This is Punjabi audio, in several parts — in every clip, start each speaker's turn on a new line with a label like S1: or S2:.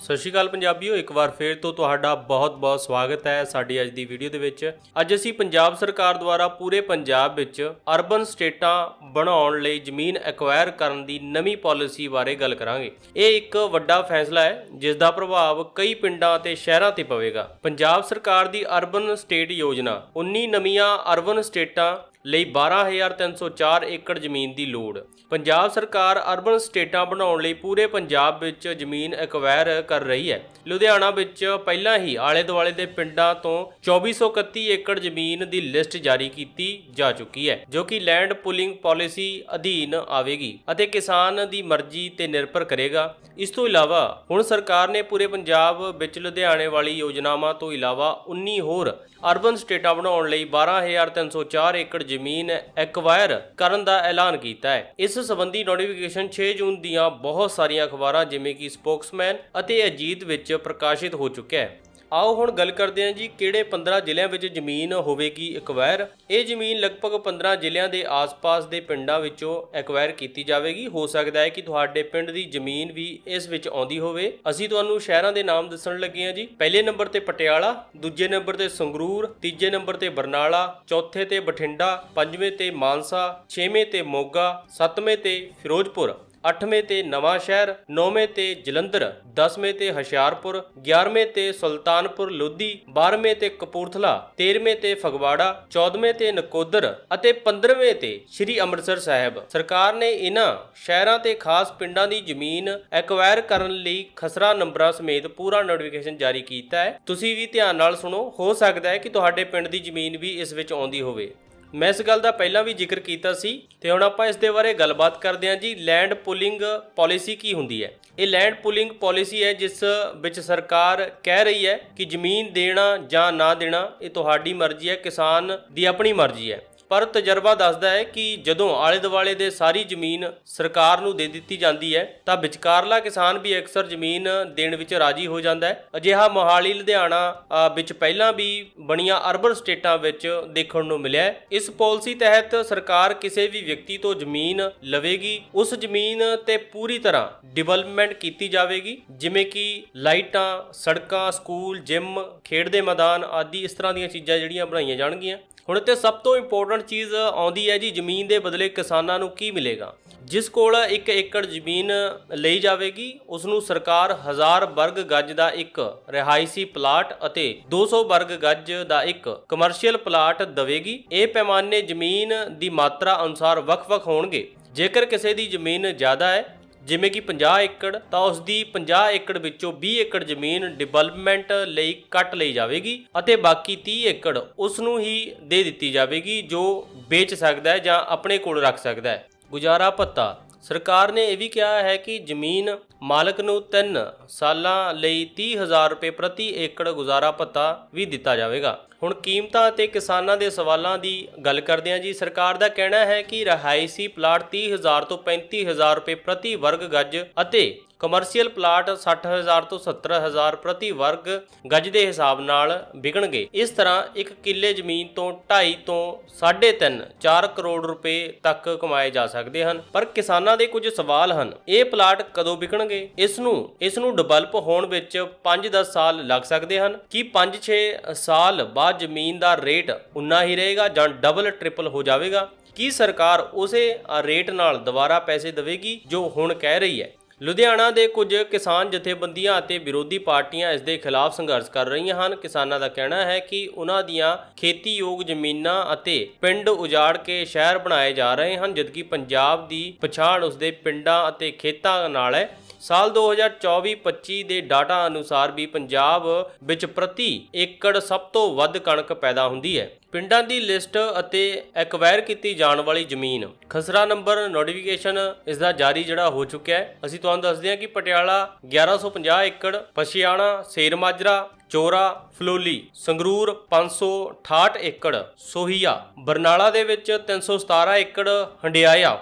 S1: ਸਤਿ ਸ਼੍ਰੀ ਅਕਾਲ ਪੰਜਾਬੀਓ, ਇੱਕ ਵਾਰ ਫੇਰ ਤੋਂ ਤੁਹਾਡਾ ਬਹੁਤ-ਬਹੁਤ ਸਵਾਗਤ ਹੈ ਸਾਡੀ ਅੱਜ ਦੀ ਵੀਡੀਓ ਦੇ ਵਿੱਚ। ਅੱਜ ਅਸੀਂ ਪੰਜਾਬ ਸਰਕਾਰ ਦੁਆਰਾ ਪੂਰੇ ਪੰਜਾਬ ਵਿੱਚ ਅਰਬਨ ਸਟੇਟਾਂ ਬਣਾਉਣ ਲਈ ਜ਼ਮੀਨ ਐਕਵਾਇਰ ਕਰਨ ਦੀ ਨਵੀਂ ਪਾਲਿਸੀ ਬਾਰੇ ਗੱਲ ਕਰਾਂਗੇ। ਇਹ ਇੱਕ ਵੱਡਾ ਫੈਸਲਾ ਹੈ, ਜਿਸ ਦਾ ਪ੍ਰਭਾਵ ਕਈ ਪਿੰਡਾਂ ਅਤੇ ਸ਼ਹਿਰਾਂ ਤੇ ਪਵੇਗਾ। ਪੰਜਾਬ ਸਰਕਾਰ ਦੀ ਅਰਬਨ ਸਟੇਟ ਯੋਜਨਾ 19 ਨਵੀਆਂ ਅਰਬਨ ਸਟੇਟਾਂ ਲਈ 12304 ਏਕੜ ਜ਼ਮੀਨ ਦੀ ਲੋੜ। ਪੰਜਾਬ ਸਰਕਾਰ ਅਰਬਨ ਸਟੇਟਾਂ ਬਣਾਉਣ ਲਈ ਪੂਰੇ ਪੰਜਾਬ ਵਿੱਚ ਜ਼ਮੀਨ ਐਕਵਾਇਰ ਕਰ ਰਹੀ ਹੈ। ਲੁਧਿਆਣਾ ਵਿੱਚ ਪਹਿਲਾਂ ਹੀ ਆਲੇ ਦੁਆਲੇ ਦੇ ਪਿੰਡਾਂ ਤੋਂ 2431 ਏਕੜ ਜ਼ਮੀਨ ਦੀ ਲਿਸਟ ਜਾਰੀ ਕੀਤੀ ਜਾ ਚੁੱਕੀ ਹੈ, ਜੋ ਕਿ ਲੈਂਡ ਪੁਲਿੰਗ ਪਾਲਿਸੀ ਅਧੀਨ ਆਵੇਗੀ ਅਤੇ ਕਿਸਾਨ ਦੀ ਮਰਜ਼ੀ ਤੇ ਨਿਰਭਰ ਕਰੇਗਾ। ਇਸ ਤੋਂ ਇਲਾਵਾ ਹੁਣ ਸਰਕਾਰ ਨੇ ਪੂਰੇ ਪੰਜਾਬ ਵਿੱਚ ਲੁਧਿਆਣੇ ਵਾਲੀ ਯੋਜਨਾਵਾਂ ਤੋਂ ਇਲਾਵਾ 19 ਹੋਰ ਅਰਬਨ ਸਟੇਟਾਂ ਬਣਾਉਣ ਲਈ 12304 ਏਕੜ ਜ਼ਮੀਨ ਐਕਵਾਇਰ ਕਰਨ ਦਾ ਐਲਾਨ ਕੀਤਾ ਹੈ। ਇਸ ਸੰਬੰਧੀ ਨੋਟੀਫਿਕੇਸ਼ਨ 6 ਜੂਨ ਦੀਆਂ ਬਹੁਤ ਸਾਰੀਆਂ ਅਖਬਾਰਾਂ, ਜਿਵੇਂ ਕਿ ਸਪੋਕਸਮੈਨ ਅਤੇ ਅਜੀਤ ਵਿੱਚ ਪ੍ਰਕਾਸ਼ਿਤ ਹੋ ਚੁੱਕਿਆ ਹੈ। ਆਓ ਹੁਣ ਗੱਲ ਕਰਦੇ ਹਾਂ ਜੀ ਕਿਹੜੇ 15 ਜ਼ਿਲ੍ਹਿਆਂ ਵਿੱਚ ਜ਼ਮੀਨ ਹੋਵੇਗੀ ਐਕਵਾਇਰ ਇਹ ਜ਼ਮੀਨ ਲਗਭਗ 15 ਜ਼ਿਲ੍ਹਿਆਂ ਦੇ ਆਸ-ਪਾਸ ਦੇ ਪਿੰਡਾਂ ਵਿੱਚੋਂ ਐਕਵਾਇਰ ਕੀਤੀ ਜਾਵੇਗੀ। ਹੋ ਸਕਦਾ ਹੈ ਕਿ ਤੁਹਾਡੇ ਪਿੰਡ ਦੀ ਜ਼ਮੀਨ ਵੀ ਇਸ ਵਿੱਚ ਆਉਂਦੀ ਹੋਵੇ। ਅਸੀਂ ਤੁਹਾਨੂੰ ਸ਼ਹਿਰਾਂ ਦੇ ਨਾਮ ਦੱਸਣ ਲੱਗੇ ਹਾਂ ਜੀ। ਪਹਿਲੇ ਨੰਬਰ ਤੇ ਪਟਿਆਲਾ, ਦੂਜੇ ਨੰਬਰ ਤੇ ਸੰਗਰੂਰ, ਤੀਜੇ ਨੰਬਰ ਤੇ ਬਰਨਾਲਾ, ਚੌਥੇ ਤੇ ਬਠਿੰਡਾ, ਪੰਜਵੇਂ ਤੇ ਮਾਨਸਾ, ਛੇਵੇਂ ਤੇ ਮੋਗਾ, ਸੱਤਵੇਂ ਤੇ ਫਿਰੋਜ਼ਪੁਰ। ਅੱਠਵੇਂ ਤੇ ਨਵਾਂ ਸ਼ਹਿਰ, ਨੌਵੇਂ ਤੇ ਜਲੰਧਰ 10ਵੇਂ ਤੇ ਹਸ਼ਿਆਰਪੁਰ 11ਵੇਂ ਤੇ ਸੁਲਤਾਨਪੁਰ ਲੋਧੀ 12ਵੇਂ ਤੇ ਕਪੂਰਥਲਾ 13ਵੇਂ ਤੇ ਫਗਵਾੜਾ 14ਵੇਂ ਤੇ ਨਕੋਦਰ ਅਤੇ 15ਵੇਂ ਤੇ ਸ੍ਰੀ ਅੰਮ੍ਰਿਤਸਰ ਸਾਹਿਬ। ਸਰਕਾਰ ਨੇ ਇਹਨਾਂ ਸ਼ਹਿਰਾਂ ਤੇ ਖਾਸ ਪਿੰਡਾਂ ਦੀ ਜ਼ਮੀਨ ਐਕਵਾਇਰ ਕਰਨ ਲਈ ਖਸਰਾ ਨੰਬਰਾਂ ਸਮੇਤ ਪੂਰਾ ਨੋਟੀਫਿਕੇਸ਼ਨ ਜਾਰੀ ਕੀਤਾ ਹੈ। ਤੁਸੀਂ ਵੀ ਧਿਆਨ ਨਾਲ ਸੁਣੋ। ਹੋ ਸਕਦਾ ਹੈ ਕਿ ਤੁਹਾਡੇ ਪਿੰਡ ਦੀ ਜ਼ਮੀਨ ਵੀ ਇਸ ਵਿੱਚ ਆਉਂਦੀ ਹੋਵੇ। ਮੈਂ ਇਸ ਗੱਲ ਦਾ ਪਹਿਲਾਂ ਵੀ ਜ਼ਿਕਰ ਕੀਤਾ ਸੀ ਤੇ ਹੁਣ ਆਪਾਂ ਇਸ ਦੇ ਬਾਰੇ ਗੱਲਬਾਤ ਕਰਦੇ ਹਾਂ ਜੀ ਲੈਂਡ ਪੁਲਿੰਗ ਪਾਲਿਸੀ ਕੀ ਹੁੰਦੀ ਹੈ? ਇਹ ਲੈਂਡ ਪੁਲਿੰਗ ਪਾਲਿਸੀ ਹੈ ਜਿਸ ਵਿੱਚ ਸਰਕਾਰ ਕਹਿ ਰਹੀ ਹੈ ਕਿ ਜ਼ਮੀਨ ਦੇਣਾ ਜਾਂ ਨਾ ਦੇਣਾ ਇਹ ਤੁਹਾਡੀ ਮਰਜ਼ੀ ਹੈ, ਕਿਸਾਨ ਦੀ ਆਪਣੀ ਮਰਜ਼ੀ ਹੈ। ਪਰ ਤਜਰਬਾ ਦੱਸਦਾ ਹੈ ਕਿ ਜਦੋਂ ਆਲੇ ਦੁਆਲੇ ਦੇ ਸਾਰੀ ਜ਼ਮੀਨ ਸਰਕਾਰ ਨੂੰ ਦੇ ਦਿੱਤੀ ਜਾਂਦੀ ਹੈ, ਤਾਂ ਵਿਚਕਾਰਲਾ ਕਿਸਾਨ ਵੀ ਅਕਸਰ ਜ਼ਮੀਨ ਦੇਣ ਵਿੱਚ ਰਾਜੀ ਹੋ ਜਾਂਦਾ ਹੈ। ਅਜਿਹਾ ਮੋਹਾਲੀ, ਲੁਧਿਆਣਾ ਵਿੱਚ ਪਹਿਲਾਂ ਵੀ ਬਣੀਆਂ ਅਰਬਨ ਸਟੇਟਾਂ ਵਿੱਚ ਦੇਖਣ ਨੂੰ ਮਿਲਿਆ ਇਸ ਪਾਲਿਸੀ ਤਹਿਤ ਸਰਕਾਰ ਕਿਸੇ ਵੀ ਵਿਅਕਤੀ ਤੋਂ ਜ਼ਮੀਨ ਲਵੇਗੀ, ਉਸ ਜ਼ਮੀਨ ਤੇ ਪੂਰੀ ਤਰ੍ਹਾਂ ਡਿਵੈਲਪਮੈਂਟ ਕੀਤੀ ਜਾਵੇਗੀ, ਜਿਵੇਂ ਕਿ ਲਾਈਟਾਂ, ਸੜਕਾਂ, ਸਕੂਲ, ਜਿਮ, ਖੇਡ ਦੇ ਮੈਦਾਨ ਆਦਿ ਇਸ ਤਰ੍ਹਾਂ ਦੀਆਂ ਚੀਜ਼ਾਂ ਜਿਹੜੀਆਂ ਬਣਾਈਆਂ ਜਾਣਗੀਆਂ। ਹੁਣ ਇੱਥੇ ਸਭ ਤੋਂ ਇੰਪੋਰਟੈਂਟ ਚੀਜ਼ ਆਉਂਦੀ ਹੈ ਜੀ ਜ਼ਮੀਨ ਦੇ ਬਦਲੇ ਕਿਸਾਨਾਂ ਨੂੰ ਕੀ ਮਿਲੇਗਾ? ਜਿਸ ਕੋਲ 1 ਏਕੜ ਜ਼ਮੀਨ ਲਈ ਜਾਵੇਗੀ ਉਸ ਨੂੰ ਸਰਕਾਰ 1000 ਵਰਗ ਗੱਜ ਦਾ ਇੱਕ ਰਿਹਾਇਸ਼ੀ ਪਲਾਟ ਅਤੇ 200 ਵਰਗ ਗੱਜ ਦਾ ਇੱਕ ਕਮਰਸ਼ੀਅਲ ਪਲਾਟ ਦੇਵੇਗੀ। ਇਹ ਪੈਮਾਨੇ ਜ਼ਮੀਨ ਦੀ ਮਾਤਰਾ ਅਨੁਸਾਰ ਵੱਖ-ਵੱਖ ਹੋਣਗੇ। ਜੇਕਰ ਕਿਸੇ ਦੀ ਜ਼ਮੀਨ ਜ਼ਿਆਦਾ ਹੈ ਜਿਵੇਂ ਕਿ 50 ਏਕੜ, ਤਾਂ ਉਸ ਦੀ 50 ਏਕੜ ਵਿੱਚੋਂ 20 ਏਕੜ ਜ਼ਮੀਨ ਡਿਵੈਲਪਮੈਂਟ ਲਈ ਕੱਟ ਲਈ ਜਾਵੇਗੀ ਅਤੇ ਬਾਕੀ 30 ਏਕੜ ਉਸ ਨੂੰ ਹੀ ਦੇ ਦਿੱਤੀ ਜਾਵੇਗੀ ਜੋ ਵੇਚ ਸਕਦਾ ਹੈ ਜਾਂ ਆਪਣੇ ਕੋਲ ਰੱਖ ਸਕਦਾ ਹੈ। ਗੁਜ਼ਾਰਾ ਭੱਤਾ ਸਰਕਾਰ ਨੇ ਇਹ ਵੀ ਕਿਹਾ ਹੈ ਕਿ ਜ਼ਮੀਨ ਮਾਲਕ ਨੂੰ 3 ਸਾਲਾਂ ਲਈ 30000 ਰੁਪਏ ਪ੍ਰਤੀ ਏਕੜ ਗੁਜ਼ਾਰਾ ਭੱਤਾ ਵੀ ਦਿੱਤਾ ਜਾਵੇਗਾ। ਹੁਣ ਕੀਮਤਾਂ ਅਤੇ ਕਿਸਾਨਾਂ ਦੇ ਸਵਾਲਾਂ ਦੀ ਗੱਲ ਕਰਦੇ ਹਾਂ ਜੀ। ਸਰਕਾਰ ਦਾ ਕਹਿਣਾ ਹੈ ਕਿ ਰਹਾਇਸ਼ੀ ਪਲਾਟ 30000 ਤੋਂ 35000 ਰੁਪਏ ਪ੍ਰਤੀ ਵਰਗ ਗੱਜ ਅਤੇ ਕਮਰਸ਼ੀਅਲ ਪਲਾਟ 60000 ਤੋਂ 70000 ਪ੍ਰਤੀ ਵਰਗ ਗਜ਼ ਦੇ ਹਿਸਾਬ ਨਾਲ ਵਿਕਣਗੇ। ਇਸ ਤਰ੍ਹਾਂ ਇੱਕ ਕਿੱਲੇ ਜ਼ਮੀਨ ਤੋਂ 2.5 ਤੋਂ 3.5 4 ਕਰੋੜ ਰੁਪਏ ਤੱਕ ਕਮਾਏ ਜਾ ਸਕਦੇ ਹਨ। ਪਰ ਕਿਸਾਨਾਂ ਦੇ ਕੁਝ ਸਵਾਲ ਹਨ। ਇਹ ਪਲਾਟ ਕਦੋਂ ਵਿਕਣਗੇ? ਇਸ ਨੂੰ ਇਸ ਨੂੰ ਡਿਵੈਲਪ ਹੋਣ ਵਿੱਚ 5-10 ਸਾਲ ਲੱਗ ਸਕਦੇ ਹਨ। ਕੀ 5-6 ਸਾਲ ਬਾਅਦ ਜ਼ਮੀਨ ਦਾ ਰੇਟ ਉਨਾ ਹੀ ਰਹੇਗਾ ਜਾਂ ਡਬਲ ਟ੍ਰਿਪਲ ਹੋ ਜਾਵੇਗਾ? ਕੀ ਸਰਕਾਰ ਉਸੇ ਰੇਟ ਨਾਲ ਦੁਬਾਰਾ ਪੈਸੇ ਦੇਵੇਗੀ ਜੋ ਹੁਣ ਕਹਿ ਰਹੀ ਹੈ? ਲੁਧਿਆਣਾ ਦੇ ਕੁਝ ਕਿਸਾਨ ਜਥੇਬੰਦੀਆਂ ਅਤੇ ਵਿਰੋਧੀ ਪਾਰਟੀਆਂ ਇਸ ਦੇ ਖਿਲਾਫ ਸੰਘਰਸ਼ ਕਰ ਰਹੀਆਂ ਹਨ। ਕਿਸਾਨਾਂ ਦਾ ਕਹਿਣਾ ਹੈ ਕਿ ਉਹਨਾਂ ਦੀਆਂ ਖੇਤੀਯੋਗ ਜ਼ਮੀਨਾਂ ਅਤੇ ਪਿੰਡ ਉਜਾੜ ਕੇ ਸ਼ਹਿਰ ਬਣਾਏ ਜਾ ਰਹੇ ਹਨ, ਜਦਕਿ ਪੰਜਾਬ ਦੀ ਪਛਾਣ ਉਸਦੇ ਪਿੰਡਾਂ ਅਤੇ ਖੇਤਾਂ ਨਾਲ ਹੈ। ਸਾਲ 2024-25 ਦੇ ਡਾਟਾ ਅਨੁਸਾਰ ਵੀ ਪੰਜਾਬ ਵਿੱਚ ਪ੍ਰਤੀ ਏਕੜ ਸਭ ਤੋਂ ਵੱਧ ਕਣਕ ਪੈਦਾ ਹੁੰਦੀ ਹੈ। ਪਿੰਡਾਂ ਦੀ ਲਿਸਟ ਅਤੇ ਐਕਵਾਇਰ ਕੀਤੀ ਜਾਣ ਵਾਲੀ ਜ਼ਮੀਨ। ਖਸਰਾ ਨੰਬਰ ਨੋਟੀਫਿਕੇਸ਼ਨ ਇਸ ਦਾ ਜਾਰੀ ਜਿਹੜਾ ਹੋ ਚੁੱਕਿਆ ਹੈ। ਅਸੀਂ ਤੁਹਾਨੂੰ ਦੱਸਦੇ ਹਾਂ ਕਿ ਪਟਿਆਲਾ 1150 ਏਕੜ, ਪਛਿਆਣਾ, ਸੇਰਮਾਜਰਾ, ਚੋਰਾ, ਫਲੋਲੀ, ਸੰਗਰੂਰ 568 ਏਕੜ, ਸੋਹੀਆ, ਬਰਨਾਲਾ ਦੇ ਵਿੱਚ 317 ਏਕੜ, ਹੰਡਿਆਇਆ।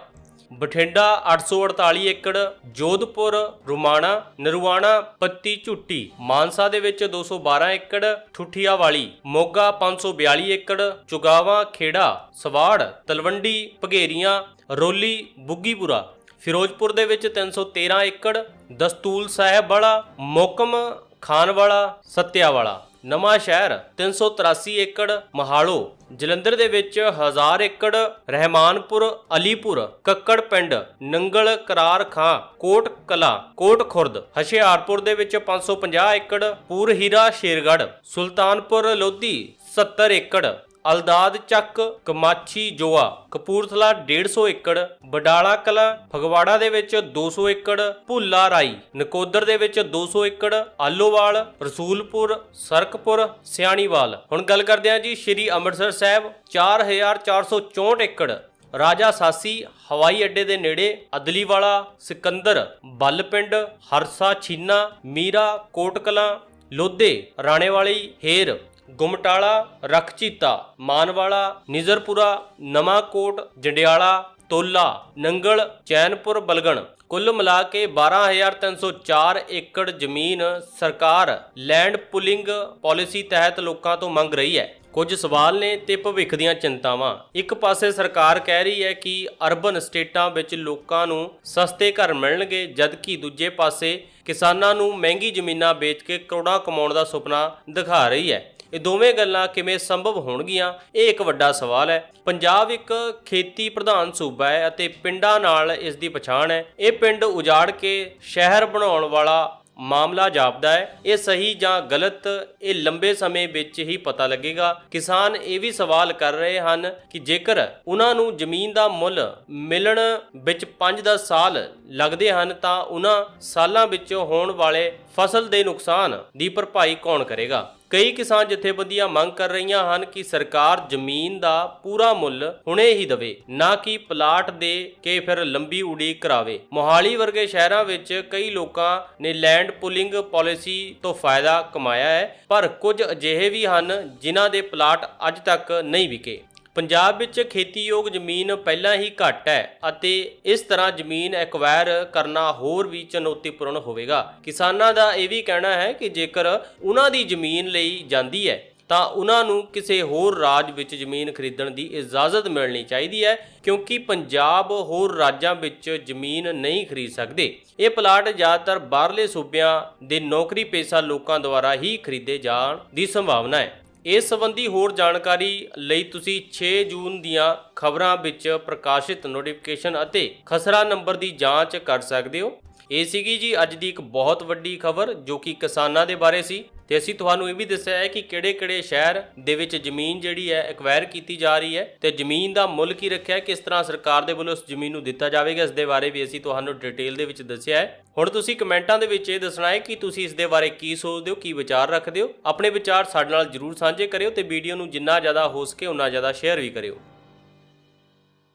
S1: ਬਠਿੰਡਾ 848 ਏਕੜ, ਜੋਧਪੁਰ, ਰੁਮਾਣਾ ਨਰਵਾਣਾ ਪੱਤੀ ਝੁੱਟੀ, ਮਾਨਸਾ ਦੇ ਵਿੱਚ 212 ਏਕੜ ਠੁੱਠੀਆ ਵਾਲੀ ਮੋਗਾ 542 ਏਕੜ, ਚੁਗਾਵਾ, ਖੇੜਾ, ਸਵਾੜ, ਤਲਵੰਡੀ, ਭਗੇਰੀਆਂ, ਰੋਲੀ, ਬੁੱਗੀਪੁਰਾ, ਫਿਰੋਜ਼ਪੁਰ ਦੇ ਵਿੱਚ 313 ਏਕੜ, ਦਸਤੂਲ ਸਾਹਿਬ ਵਾਲਾ, ਮੋਕਮ ਖਾਨ ਵਾਲਾ ਸੱਤਿਆ ਵਾਲਾ ਨਵਾਂ ਸ਼ਹਿਰ 383 ਏਕੜ ਮਹਾਲੋ, ਜਲੰਧਰ ਦੇ ਵਿੱਚ 1000 ਏਕੜ ਰਹਿਮਾਨਪੁਰ, ਅਲੀਪੁਰ, ਕੱਕੜ ਪਿੰਡ, ਨੰਗਲ ਕਰਾਰ ਖਾਂ, ਕੋਟ ਕਲਾ, ਕੋਟ ਖੁਰਦ, ਹਸ਼ਿਆਰਪੁਰ ਦੇ ਵਿੱਚ 550 ਏਕੜ ਪੂਰ ਹੀਰਾ ਸ਼ੇਰਗੜ੍ਹ, ਸੁਲਤਾਨਪੁਰ ਲੋਧੀ 70 ਏਕੜ। ਅਲਦਾਦ ਚੱਕ, ਕਮਾਛੀ ਜੋਆ, ਕਪੂਰਥਲਾ 150 ਏਕੜ, ਬਡਾਲਾ ਕਲਾ, ਫਗਵਾੜਾ ਦੇ ਵਿੱਚ 200 ਏਕੜ, ਭੁੱਲਾ ਰਾਈ, ਨਕੋਦਰ ਦੇ ਵਿੱਚ 200 ਏਕੜ, ਆਲੋਵਾਲ, ਰਸੂਲਪੁਰ, ਸਰਕਪੁਰ, ਸਿਆਣੀਵਾਲ। ਹੁਣ ਗੱਲ ਕਰਦੇ ਹਾਂ ਜੀ ਸ਼੍ਰੀ ਅੰਮ੍ਰਿਤਸਰ ਸਾਹਿਬ 4464 ਏਕੜ। ਰਾਜਾ ਸਾਸੀ, ਹਵਾਈ ਅੱਡੇ ਦੇ ਨੇੜੇ, ਅਦਲੀਵਾਲਾ, ਸਿਕੰਦਰ ਬੱਲ ਪਿੰਡ ਹਰਸਾ, ਛੀਨਾ, ਮੀਰਾ, ਕੋਟਕਲਾਂ, ਲੋਧੇ, ਰਾਣੇਵਾਲੀ, ਹੇਰ। ਗੁਮਟਾਲਾ ਰਖਚੀਤਾ ਮਾਨਵਾਲਾ, ਨਿਜ਼ਰਪੁਰਾ, ਨਵਾਂਕੋਟ, ਜੰਡਿਆਲਾ, ਤੋਲਾ, ਨੰਗਲ, ਚੈਨਪੁਰ, ਬਲਗਣ। ਕੁੱਲ ਮਿਲਾ ਕੇ 12304 ਏਕੜ ਜ਼ਮੀਨ ਸਰਕਾਰ ਲੈਂਡ ਪੁਲਿੰਗ ਪਾਲਿਸੀ ਤਹਿਤ ਲੋਕਾਂ ਤੋਂ ਮੰਗ ਰਹੀ ਹੈ। ਕੁਝ ਸਵਾਲ ਨੇ ਤੇ ਭਵਿੱਖ ਦੀਆਂ ਚਿੰਤਾਵਾਂ। ਇੱਕ ਪਾਸੇ ਸਰਕਾਰ ਕਹਿ ਰਹੀ ਹੈ ਕਿ ਅਰਬਨ ਸਟੇਟਾਂ ਵਿੱਚ ਲੋਕਾਂ ਨੂੰ ਸਸਤੇ ਘਰ ਮਿਲਣਗੇ, ਜਦਕਿ ਦੂਜੇ ਪਾਸੇ ਕਿਸਾਨਾਂ ਨੂੰ ਮਹਿੰਗੀ ਜ਼ਮੀਨਾਂ ਵੇਚ ਕੇ ਕਰੋੜਾਂ ਕਮਾਉਣ ਦਾ ਸੁਪਨਾ ਦਿਖਾ ਰਹੀ ਹੈ। ਇਹ ਦੋਵੇਂ ਗੱਲਾਂ ਕਿਵੇਂ ਸੰਭਵ ਹੋਣਗੀਆਂ, ਇਹ ਇੱਕ ਵੱਡਾ ਸਵਾਲ ਹੈ। ਪੰਜਾਬ ਇੱਕ ਖੇਤੀ ਪ੍ਰਧਾਨ ਸੂਬਾ ਹੈ ਅਤੇ ਪਿੰਡਾਂ ਨਾਲ ਇਸ ਦੀ ਪਛਾਣ ਹੈ। ਇਹ ਪਿੰਡ ਉਜਾੜ ਕੇ ਸ਼ਹਿਰ ਬਣਾਉਣ ਵਾਲਾ ਮਾਮਲਾ ਜਾਪਦਾ ਹੈ। ਇਹ ਸਹੀ ਜਾਂ ਗਲਤ, ਇਹ ਲੰਬੇ ਸਮੇਂ ਵਿੱਚ ਹੀ ਪਤਾ ਲੱਗੇਗਾ। ਕਿਸਾਨ ਇਹ ਵੀ ਸਵਾਲ ਕਰ ਰਹੇ ਹਨ ਕਿ ਜੇਕਰ ਉਹਨਾਂ ਨੂੰ ਜ਼ਮੀਨ ਦਾ ਮੁੱਲ ਮਿਲਣ ਵਿੱਚ 5-10 ਸਾਲ ਲੱਗਦੇ ਹਨ, ਤਾਂ ਉਹਨਾਂ ਸਾਲਾਂ ਵਿੱਚ ਹੋਣ ਵਾਲੇ ਫਸਲ ਦੇ ਨੁਕਸਾਨ ਦੀ ਭਰਪਾਈ ਕੌਣ ਕਰੇਗਾ? ਕਈ ਕਿਸਾਨ ਜਥੇਬੰਦੀਆਂ ਮੰਗ ਕਰ ਰਹੀਆਂ ਹਨ ਕਿ ਸਰਕਾਰ ਜ਼ਮੀਨ ਦਾ ਪੂਰਾ ਮੁੱਲ ਹੁਣੇ ਹੀ ਦੇਵੇ, ਨਾ ਕਿ ਪਲਾਟ ਦੇ ਕੇ ਫਿਰ ਲੰਬੀ ਉਡੀਕ ਕਰਾਵੇ। ਮੋਹਾਲੀ ਵਰਗੇ ਸ਼ਹਿਰਾਂ ਵਿੱਚ ਕਈ ਲੋਕਾਂ ਨੇ ਲੈਂਡ ਪੁਲਿੰਗ ਪਾਲਿਸੀ ਤੋਂ ਫਾਇਦਾ ਕਮਾਇਆ ਹੈ, ਪਰ ਕੁਝ ਅਜਿਹੇ ਵੀ ਹਨ ਜਿਨ੍ਹਾਂ ਦੇ ਪਲਾਟ ਅੱਜ ਤੱਕ ਨਹੀਂ ਵਿਕੇ। ਪੰਜਾਬ ਵਿੱਚ ਖੇਤੀਯੋਗ ਜ਼ਮੀਨ ਪਹਿਲਾਂ ਹੀ ਘੱਟ ਹੈ ਅਤੇ ਇਸ ਤਰ੍ਹਾਂ ਜ਼ਮੀਨ ਐਕਵਾਇਰ ਕਰਨਾ ਹੋਰ ਵੀ ਚੁਣੌਤੀਪੂਰਨ ਹੋਵੇਗਾ। ਕਿਸਾਨਾਂ ਦਾ ਇਹ ਵੀ ਕਹਿਣਾ ਹੈ ਕਿ ਜੇਕਰ ਉਹਨਾਂ ਦੀ ਜ਼ਮੀਨ ਲਈ ਜਾਂਦੀ ਹੈ, ਤਾਂ ਉਹਨਾਂ ਨੂੰ ਕਿਸੇ ਹੋਰ ਰਾਜ ਵਿੱਚ ਜ਼ਮੀਨ ਖਰੀਦਣ ਦੀ ਇਜਾਜ਼ਤ ਮਿਲਣੀ ਚਾਹੀਦੀ ਹੈ, ਕਿਉਂਕਿ ਪੰਜਾਬ ਹੋਰ ਰਾਜਾਂ ਵਿੱਚ ਜ਼ਮੀਨ ਨਹੀਂ ਖਰੀਦ ਸਕਦੇ। ਇਹ ਪਲਾਟ ਜ਼ਿਆਦਾਤਰ ਬਾਹਰਲੇ ਸੂਬਿਆਂ ਦੇ ਨੌਕਰੀ ਪੇਸ਼ਾ ਲੋਕਾਂ ਦੁਆਰਾ ਹੀ ਖਰੀਦੇ ਜਾਣ ਦੀ ਸੰਭਾਵਨਾ ਹੈ। ਇਸ ਸੰਬੰਧੀ ਹੋਰ ਜਾਣਕਾਰੀ ਲਈ ਤੁਸੀਂ 6 ਜੂਨ ਦੀਆਂ ਖਬਰਾਂ ਵਿੱਚ ਪ੍ਰਕਾਸ਼ਿਤ ਨੋਟੀਫਿਕੇਸ਼ਨ ਅਤੇ ਖਸਰਾ ਨੰਬਰ ਦੀ ਜਾਂਚ ਕਰ ਸਕਦੇ ਹੋ। ਇਹ ਸੀਗੀ ਜੀ ਅੱਜ ਦੀ ਇੱਕ ਬਹੁਤ ਵੱਡੀ ਖਬਰ ਜੋ ਕਿ ਕਿਸਾਨਾਂ ਦੇ ਬਾਰੇ ਸੀ। ਤੇ ਅਸੀਂ ਤੁਹਾਨੂੰ ਇਹ ਵੀ ਦੱਸਿਆ ਹੈ ਕਿ ਕਿਹੜੇ-ਕਿਹੜੇ ਸ਼ਹਿਰ ਦੇ ਵਿੱਚ ਜ਼ਮੀਨ ਜਿਹੜੀ ਹੈ ਐਕਵਾਇਰ ਕੀਤੀ ਜਾ ਰਹੀ ਹੈ ਤੇ ਜ਼ਮੀਨ ਦਾ ਮੁੱਲ ਕੀ ਰੱਖਿਆ ਕਿਸ ਤਰ੍ਹਾਂ ਸਰਕਾਰ ਦੇ ਵੱਲੋਂ ਉਸ ਜ਼ਮੀਨ ਨੂੰ ਦਿੱਤਾ ਜਾਵੇਗਾ, ਇਸ ਦੇ ਬਾਰੇ ਵੀ ਅਸੀਂ ਤੁਹਾਨੂੰ ਡਿਟੇਲ ਦੇ ਵਿੱਚ ਦੱਸਿਆ ਹੈ। ਹੁਣ ਤੁਸੀਂ ਕਮੈਂਟਾਂ ਦੇ ਵਿੱਚ ਇਹ ਦੱਸਣਾ ਹੈ ਕਿ ਤੁਸੀਂ ਇਸ ਦੇ ਬਾਰੇ ਕੀ ਸੋਚਦੇ ਹੋ, ਕੀ ਵਿਚਾਰ ਰੱਖਦੇ ਹੋ। ਆਪਣੇ ਵਿਚਾਰ ਸਾਡੇ ਨਾਲ ਜਰੂਰ ਸਾਂਝੇ ਕਰਿਓ ਤੇ ਵੀਡੀਓ ਨੂੰ ਜਿੰਨਾ ਜ਼ਿਆਦਾ ਹੋ ਸਕੇ, ਉਨਾ ਜ਼ਿਆਦਾ ਸ਼ੇਅਰ ਵੀ ਕਰਿਓ।